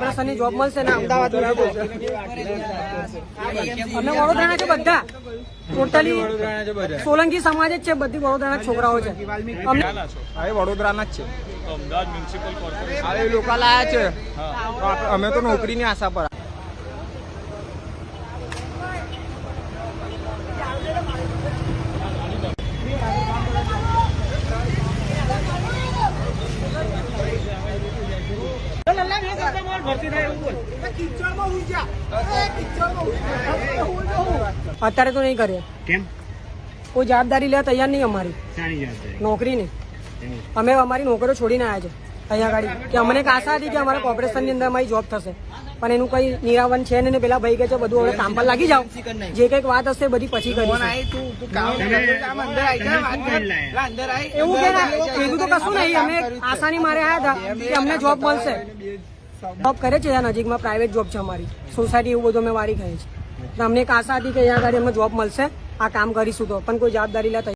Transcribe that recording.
કોર્પોરેશનની જોબ મળશે ને અમદાવાદ અમે વડોદરાના છે બધા. ટોટલી સોલંકી સમાજ જ છે બધી વડોદરાના છોકરાઓ છે. હવે વડોદરાના જ છે. તો અમદાવાદ મ્યુનિસિપલ કોર્પોરેશન હવે એ લોકો છે. અમે તો નોકરીની આશા પર અત્યારે તો નહીં કરે. કેમ? કોઈ જવાબદારી લેવા તૈયાર નહીં અમારી. નોકરી જવાબદારી અમે અમારી નોકરીઓ છોડીને આવ્યા છે. અહીંયા ગાડી. કે અમને એક આશા હતી કે અમારા કોર્પોરેશનની અંદર અમારી જોબ થશે. પણ એનું કઈ નિરાવન છે ને પેલા ભાઈ કે છે બધું હવે કામ પર લાગી જાવ જે કંઈક વાત હશે બધી પછી કરી એવું કે એવું તો કશું નહીં. અમે આશાની મારે આવ્યા હતા કે અમને જોબ મળશે. જોબ કરે છે નજીકમાં પ્રાઇવેટ જોબ છે અમારી. સોસાયટી એવું બધું અમે વારી ખાઈ છે અમને એક આશા હતી કે અહીંયા આગળ અમને જોબ મળશે. આ કામ કરીશું તો. પણ કોઈ જવાબદારી લેતા